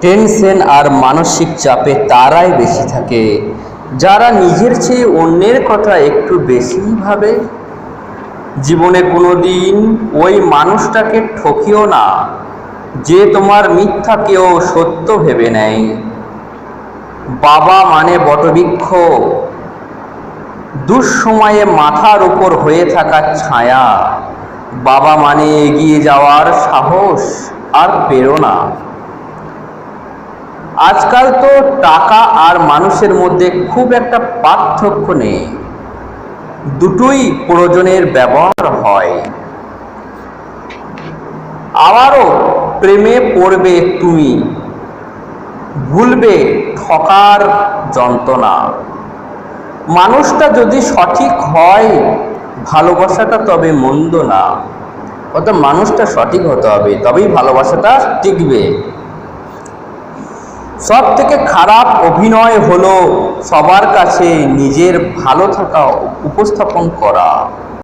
Tension আর মানসিক চাপে তারাই বেশি থাকে। যারা নিজের চেয়ে অন্যের কথা একটু বেশি ভাবে, জীবনে কোনো দিন ওই মানুষটাকে ঠকিও না, যে তোমার মিথ্যাকেও সত্য ভেবে নেয়। বাবা মানে বটবৃক্ষ, দুঃসময়ে মাথার উপর হয়ে থাকা ছায়া। বাবা মানে এগিয়ে যাওয়ার সাহস আর প্রেরণা। আজকাল তো টাকা আর মানুষের মধ্যে খুব একটা পার্থক্য নেই। দুটোই প্রয়োজনের ব্যবহার হয়। আবারও প্রেমে পড়বে তুমি, ভুলবে ঠকার যন্ত্রণা। মানুষটা যদি সঠিক হয়, ভালোবাসাটা তবে মন্দ না। অর্থাৎ মানুষটা সঠিক হতে হবে, তবেই ভালোবাসাটা টিকবে। সব থেকে খারাপ অভিনয় হলো সবার কাছে নিজের ভালো থাকা উপস্থাপন করা।